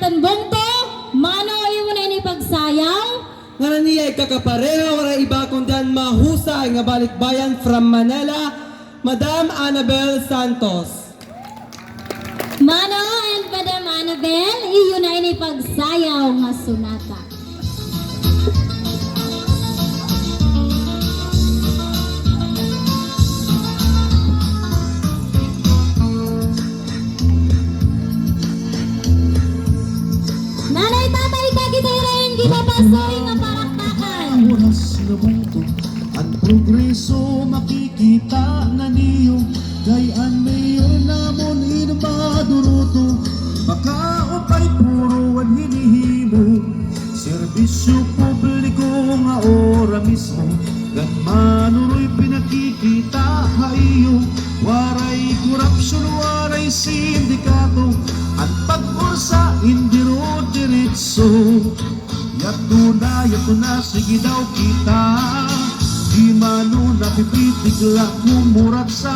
aton bungto, mano imo na ini pagsayaw. Nga niya ay kakapareho, wala iba kundi ang mahusay nga balikbayan from Manila, Madam Annabel Santos. Mano and Madam Annabel, iyo na ini pagsayaw nga sunata. Gitarin ginapasoy nga paraktakan. oras na progreso makikita na niyo. Gayaan mayor namon inabaduruto Baka upay puro ang hinihimo. Serbisyo publiko nga ora mismo. Gan manuroy pinakikita hayo Waray korupsyon, waray sindikato. Ang pag-ursa, hindi ro Yato na, yato na, sige daw kita. Di mano napipitigla kumurat sa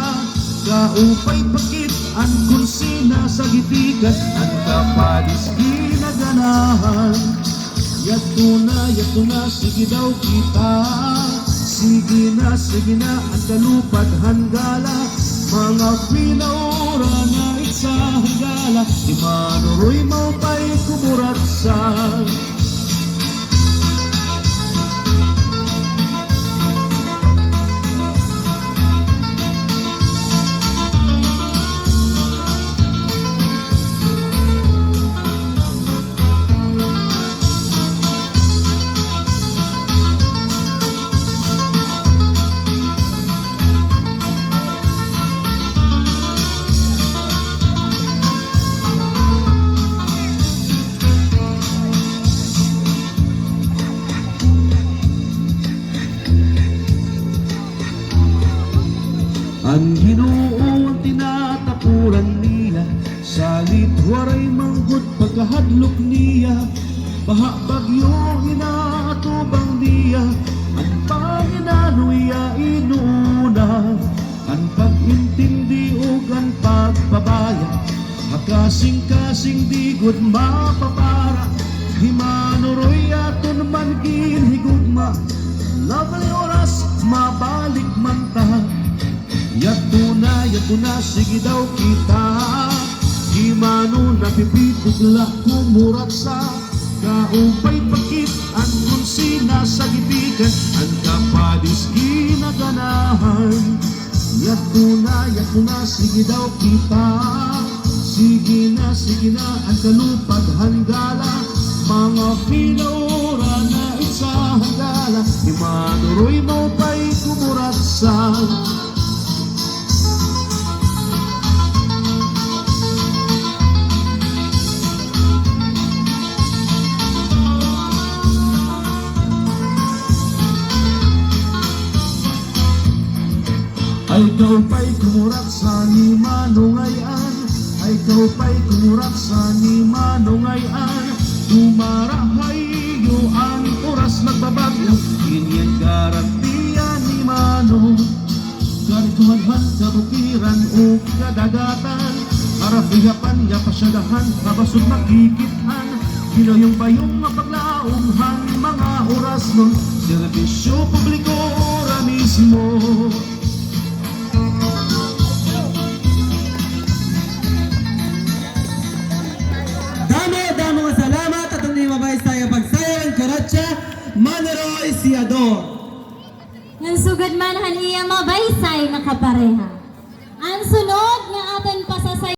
Kaupay pakit ang kursina sa gitigan Ang kapalis ginaganahan. Yato na, yato na, sige daw kita. Sige na, sige na, ang kalupad hanggala Mga pinaura na itsahagala Di manuroy mo pa'y kumurat sa Ang ginoo tinatapuran niya Salit waray manggod pagkahadlok niya. Baha bagyo inaatubang niya Ang Panginoon iya inuna. Ang pag-intindi o ang pagpabaya Makasing-kasing di mapapara. Himanuroy aton man ginhigugma Lovely oras mabalik yato na, sige daw kita. Di mano napipitigla kumurat sa Kaumpay pakit ang kunsina sa gibigan Ang kapadis ginaganahan Yato na, yato na, sige daw kita. Sige na, sige na, ang kalupad hanggala Mga pinaura na isahagala Imanuroy mo pa'y kumurat sa Ay ikaw pa'y kumurat sa ni manungayan Ay ikaw pa'y kumurat sa ni manungayan Tumarahay yo ang oras magbabagyo Inyan garantiya ni Manong Karituhanhan kabukiran o kadagatan Arapihapan niya pasyadahan Kabasod makikitan Ginoyong bayong mapaglaunghan Mga oras nun Servisyo publiko ora mismo Siador. Nang sugad man han iya mabaysay nga kapareha. Ang sunod nga aton pasasay